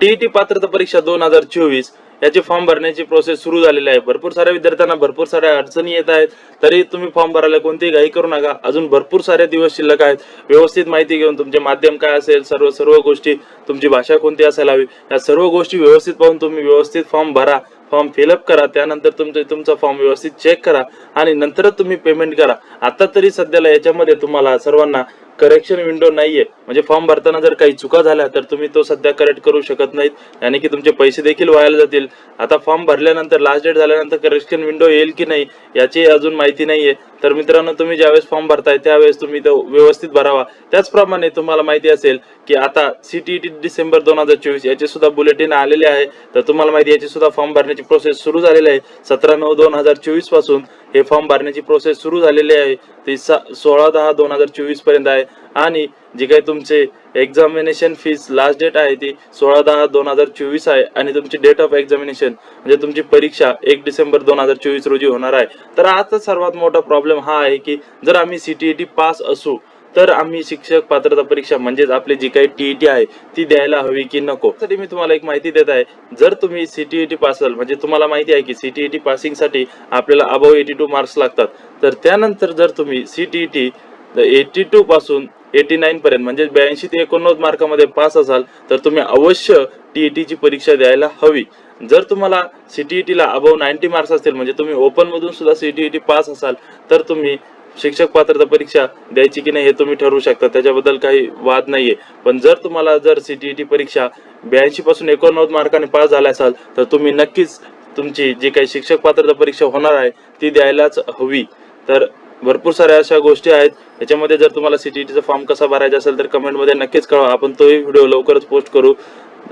TET पात्रता परीक्षा दोन हजार चोवीस याचे फॉर्म भरण्याची प्रोसेस सुरू झालेली आहे. भरपूर साऱ्या विद्यार्थ्यांना भरपूर साऱ्या अडचणी येत आहेत. तरी तुम्ही फॉर्म भरायला कोणतीही घाई करू नका. अजून भरपूर सारे दिवस शिल्लक आहेत. व्यवस्थित माहिती घेऊन तुमचे माध्यम काय असेल सर्व सर्व गोष्टी तुमची भाषा कोणती असायला हवी या सर्व गोष्टी व्यवस्थित पाहून तुम्ही व्यवस्थित फॉर्म भरा. फॉर्म फिलअप करा. त्यानंतर तुमचं तुमचा फॉर्म व्यवस्थित चेक करा. आणि नंतरच तुम्ही पेमेंट करा. आता तरी सध्याला याच्यामध्ये तुम्हाला सर्वांना करेक्शन विंडो नाहीये. म्हणजे फॉर्म भरताना जर काही चुका झाल्या तर तुम्ही तो सध्या करेक्ट करू शकत नाहीत. आणि की तुमचे पैसे देखील व्हायला जातील. आता फॉर्म भरल्यानंतर लास्ट डेट झाल्यानंतर करेक्शन विंडो येईल की नाही याची अजून माहिती नाहीये. तर मित्रांनो तुम्ही ज्यावेळेस फॉर्म भरताय त्यावेळेस तुम्ही तो व्यवस्थित भरावा. त्याचप्रमाणे तुम्हाला माहिती असेल की आता सीटीईटी डिसेंबर दोन हजार चोवीस याचे सुद्धा बुलेटिन आलेले आहे. तर तुम्हाला माहिती याची सुद्धा फॉर्म भरण्याची प्रोसेस सुरू झालेली आहे. सतरा नऊ दोन हजार चोवीसपासून. हे फॉर्म भरण्याची प्रोसेस सुरू झालेली आहे. ती सा- सोळा दहा दोन हजार चोवीसपर्यंत आहे. आणि जे काही तुमचे एक्झामिनेशन फीस लास्ट डेट आहे ती सोळा दहा दोन हजार चोवीस आहे. आणि तुमची डेट ऑफ एक्झामिनेशन म्हणजे तुमची परीक्षा एक डिसेंबर दोन हजार चोवीस रोजी होणार आहे. तर आता सर्वात मोठा प्रॉब्लेम हा आहे की जर आम्ही C T E T pass असू तर आम्ही शिक्षक पात्रता परीक्षा म्हणजेच आपली जी काही टीईटी आहे ती द्यायला हवी की नको? तरी मी तुम्हाला एक माहिती देत आहे. जर तुम्ही सीटीईटी पास असाल म्हणजे तुम्हाला माहिती आहे की सीटीईटी पासिंगसाठी आपल्याला अबव एटी टू मार्क्स लागतात. तर त्यानंतर जर तुम्ही सीटीईटी एटी टू पासून एटी नाईन पर्यंत म्हणजे ब्याऐंशी ते एकोणनव्वद मार्कामध्ये पास असाल तर तुम्ही अवश्य टीईटीची परीक्षा द्यायला हवी. जर तुम्हाला सीटीईटी ला अबव नाईन्टी मार्क्स असतील म्हणजे तुम्ही ओपन मधून सुद्धा सीटीईटी पास असाल तर तुम्ही शिक्षक पात्रता परीक्षा द्यायची की नाही हे तुम्ही ठरवू शकता. त्याच्याबद्दल काही वाद नाहीये. पण जर तुम्हाला जर सीटीईटी परीक्षा ब्याऐंशी पासून एकोणनव्वद मार्काने पास झाला असाल तर तुम्ही नक्कीच तुमची जी काही शिक्षक पात्रता परीक्षा होणार आहे ती द्यायलाच हवी. तर भरपूर साऱ्या अशा गोष्टी आहेत. याच्यामध्ये जर तुम्हाला सीटीईटीचा फॉर्म कसा भरायचा असेल तर कमेंटमध्ये नक्कीच कळवा. आपण तोही व्हिडिओ लवकरच पोस्ट करू.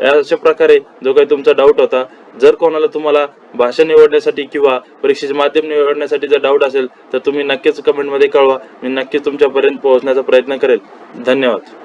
अशा प्रकारे जो काही तुमचा डाऊट होता जर कोणाला तुम्हाला भाषा निवडण्यासाठी किंवा परीक्षेचे माध्यम निवडण्यासाठी जर डाऊट असेल तर तुम्ही नक्कीच कमेंटमध्ये कळवा. मी नक्कीच तुमच्यापर्यंत पोहोचण्याचा प्रयत्न करेल. धन्यवाद.